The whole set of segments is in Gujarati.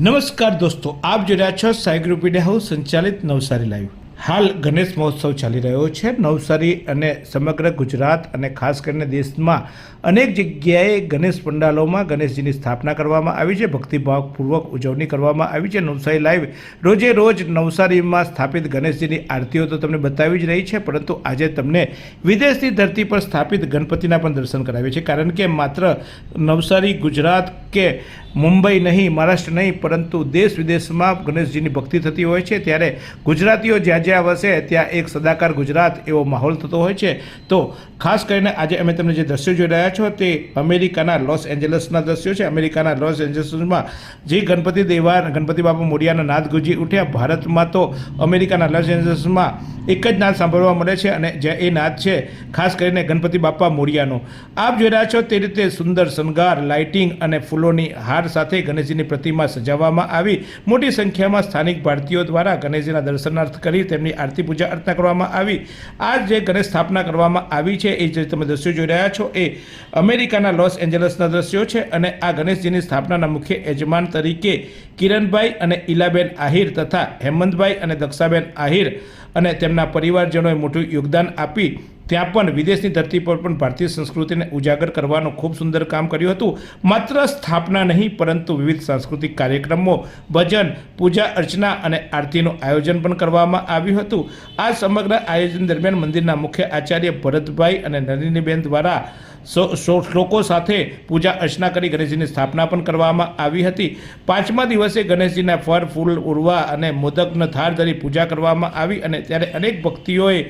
નમસ્કાર દોસ્તો આપ જોઈ રહ્યા છો સાયગ્રુપીડિયા હાઉસ સંચાલિત નવસારી લાઈવ હાલ ગણેશ મહોત્સવ ચાલી રહ્યો છે. નવસારી અને સમગ્ર ગુજરાત અને ખાસ કરીને દેશમાં અનેક જગ્યાએ ગણેશ પંડાલોમાં ગણેશજીની સ્થાપના કરવામાં આવી છે. ભક્તિભાવપૂર્વક ઉજવણી કરવામાં આવી છે. નવસારી લાઈવ રોજે રોજ નવસારીમાં સ્થાપિત ગણેશજીની આરતીઓ તો તમને બતાવી જ રહી છે, પરંતુ આજે તમને વિદેશની ધરતી પર સ્થાપિત ગણપતિના પણ દર્શન કરાવીએ છે કારણ કે માત્ર નવસારી, ગુજરાત કે મુંબઈ નહીં, મહારાષ્ટ્ર નહીં, પરંતુ દેશ વિદેશમાં ગણેશજીની ભક્તિ થતી હોય છે. ત્યારે ગુજરાતીઓ જ્યાં જ્યાં વસે ત્યાં એક સદાકાર ગુજરાત એવો માહોલ થતો હોય છે. તો ખાસ કરીને આજે અમે તમને જે દ્રશ્યો જોઈ રહ્યા છો તે અમેરિકાના લોસ એન્જલસના દ્રશ્યો છે. અમેરિકાના લોસ એન્જલસમાં જે ગણપતિ દેવા ગણપતિ બાપા મોડિયાના નાદ ગુજી ઉઠ્યા. ભારતમાં તો અમેરિકાના લોસ એન્જલસમાં એક જ નાદ સાંભળવા મળે છે અને જે એ નાદ છે, ખાસ કરીને ગણપતિ બાપા મોડિયાનો આપ જોઈ રહ્યા છો તે રીતે સુંદર શણગાર, લાઇટિંગ અને ફૂલોની હાર સાથે ગણેશજીની પ્રતિમા સજાવવામાં આવી. મોટી સંખ્યામાં સ્થાનિક ભારતીયો દ્વારા ગણેશજીના દર્શનાર્થ કરી તેમની આરતી પૂજા અર્ચના કરવામાં આવી. આ જે ગણેશ સ્થાપના કરવામાં આવી છે, એ જે તમે દ્રશ્યો જોઈ રહ્યા છો, એ અમેરિકાના લોસ એન્જલસના દ્રશ્યો છે અને આ ગણેશજીની સ્થાપનાના મુખ્ય યજમાન તરીકે કિરણભાઈ અને ઈલાબેન આહિર તથા હેમંતભાઈ અને દક્ષાબેન આહિર અને તેમના પરિવારજનોએ મોટું યોગદાન આપી ત્યાં પણ વિદેશની ધરતી પર પણ ભારતીય સંસ્કૃતિને ઉજાગર કરવાનું ખૂબ સુંદર કામ કર્યું હતું. માત્ર સ્થાપના નહીં, પરંતુ વિવિધ સાંસ્કૃતિક કાર્યક્રમો, ભજન, પૂજા અર્ચના અને આરતીનું આયોજન પણ કરવામાં આવ્યું હતું. આ સમગ્ર આયોજન દરમિયાન મંદિરના મુખ્ય આચાર્ય ભરતભાઈ અને નલિનીબેન દ્વારા સો શ્લોકો સાથે પૂજા અર્ચના કરી ગણેશજીની સ્થાપના પણ કરવામાં આવી હતી. પાંચમા દિવસે ગણેશજીના ફળ, ફૂલ, ઉરવા અને મોદકનો થાળ ધરી પૂજા કરવામાં આવી અને ત્યારે અનેક ભક્તિઓએ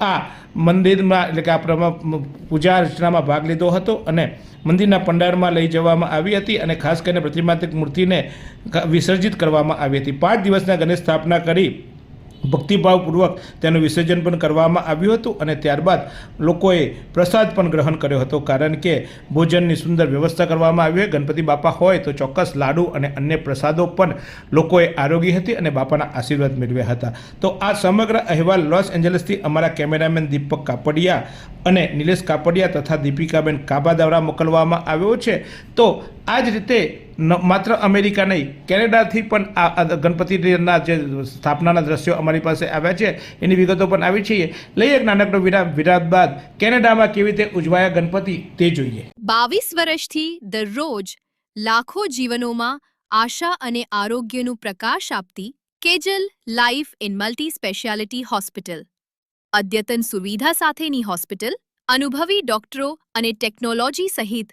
આ મંદિરમાં એટલે કે આ પૂજા અર્ચનામાં ભાગ લીધો હતો અને મંદિરના પંડારમાં લઈ જવામાં આવી હતી અને ખાસ કરીને પ્રતિમાત્મક મૂર્તિને વિસર્જિત કરવામાં આવી હતી. પાંચ દિવસના ગણેશ સ્થાપના કરી ભક્તિભાવપૂર્વક તેનું વિસર્જન પણ કરવામાં આવ્યું હતું અને ત્યારબાદ લોકોએ પ્રસાદ પણ ગ્રહણ કર્યો હતો. કારણ કે ભોજનની સુંદર વ્યવસ્થા કરવામાં આવી હોય, ગણપતિ બાપા હોય તો ચોક્કસ લાડુ અને અન્ય પ્રસાદો પણ લોકોએ આરોગી હતી અને બાપાના આશીર્વાદ મેળવ્યા હતા. તો આ સમગ્ર અહેવાલ લોસ એન્જલસથી અમારા કેમેરામેન દીપક કાપડિયા અને નિલેશ કાપડિયા તથા દીપિકાબેન કાબા દ્વારા મોકલવામાં આવ્યો છે. તો આ જ રીતે માત્ર અમેરિકા નહીં, કેનેડાથી પણ આ ગણપતિના જે સ્થાપનાના દ્રશ્યો અમારી પાસે આવ્યા છે, એની વિગતો પણ આવી છે. લઈ એક નાનકડો વિરામ વિરામ બાદ, કેનેડામાં કેવી રીતે ઉજવાયા ગણપતિ તે જોઈએ. બાવીસ વર્ષથી દરરોજ લાખો જીવનોમાં આશા અને આરોગ્યનું પ્રકાશ આપતી Kejal life in multi speciality hospital. અદ્યતન સુવિધા સાથેની હોસ્પિટલ, અનુભવી ડોક્ટરો અને ટેકનોલોજી સહિત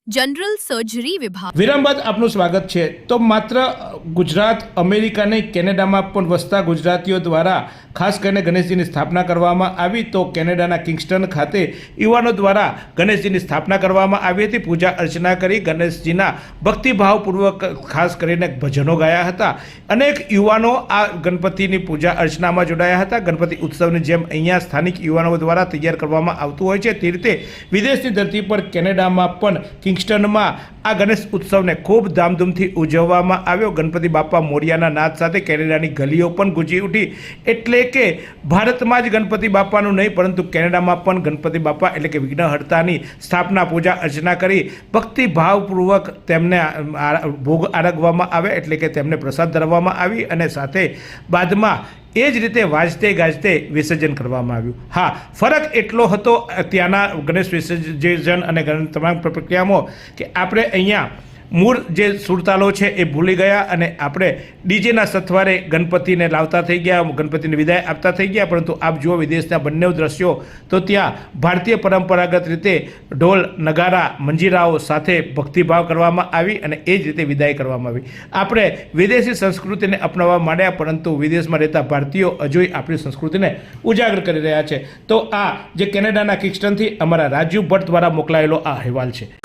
જનરલ સર્જરી વિભાગ. વિરામ બાદ આપનું સ્વાગત છે. તો માત્ર ગુજરાત, અમેરિકા નહીં, કેનેડામાં પણ વસતા ગુજરાતીઓ દ્વારા, ખાસ કરીને ગણેશજીની સ્થાપના કરવામાં આવી, તો કેનેડાના કિંગસ્ટન ખાતે યુવાનો દ્વારા ગણેશજીની સ્થાપના કરવામાં આવી હતી. પૂજા અર્ચના કરી ગણેશજીના ભક્તિભાવપૂર્વક, ખાસ કરીને ભજનો ગાયા હતા. અનેક યુવાનો આ ગણપતિની પૂજા અર્ચનામાં જોડાયા હતા. ગણપતિ ઉત્સવની જેમ અહીંયા સ્થાનિક યુવાનો દ્વારા તૈયાર કરવામાં આવતું હોય છે. તે રીતે વિદેશની ધરતી પર કેનેડામાં પણ કિંગસ્ટનમાં આ ગણેશ ઉત્સવને ખૂબ ધામધૂમથી ઉજવવામાં આવ્યો. ગણપતિ બાપા મોરિયાના નાદ સાથે કેનેડાની ગલીઓ પણ ગુંજી ઉઠી. એટલે કે ભારતમાં જ ગણપતિ બાપાનું નહીં, પરંતુ કેનેડામાં પણ ગણપતિ બાપા એટલે કે વિઘ્નહર્તાની સ્થાપના, પૂજા, અર્ચના કરી ભક્તિભાવપૂર્વક તેમને ભોગ આરગવામાં આવે એટલે કે તેમને પ્રસાદ ધરવામાં આવી અને સાથે બાદમાં એ જ રીતે વાજતે ગાજતે વિસર્જન કરવામાં આવ્યું. હા, ફરક એટલો હતો ત્યાંના ગણેશ વિસર્જન અને તમામ પ્રક્રિયામાં કે આપણે અહીંયા મૂળ જે સુરતાલો છે એ ભૂલી ગયા અને આપણે ડીજેના સથવારે ગણપતિને લાવતા થઈ ગયા, ગણપતિને વિદાય આપતા થઈ ગયા, પરંતુ આપ જુઓ વિદેશના બંને દ્રશ્યો, તો ત્યાં ભારતીય પરંપરાગત રીતે ઢોલ, નગારા, મંજીરાઓ સાથે ભક્તિભાવ કરવામાં આવી અને એ જ રીતે વિદાય કરવામાં આવી. આપણે વિદેશી સંસ્કૃતિને અપનાવવા માંડ્યા, પરંતુ વિદેશમાં રહેતા ભારતીયો હજુય આપણી સંસ્કૃતિને ઉજાગર કરી રહ્યા છે. તો આ જે કેનેડાના કિક્સ્ટનથી અમારા રાજીવ ભટ્ટ દ્વારા મોકલાયેલો આ અહેવાલ છે.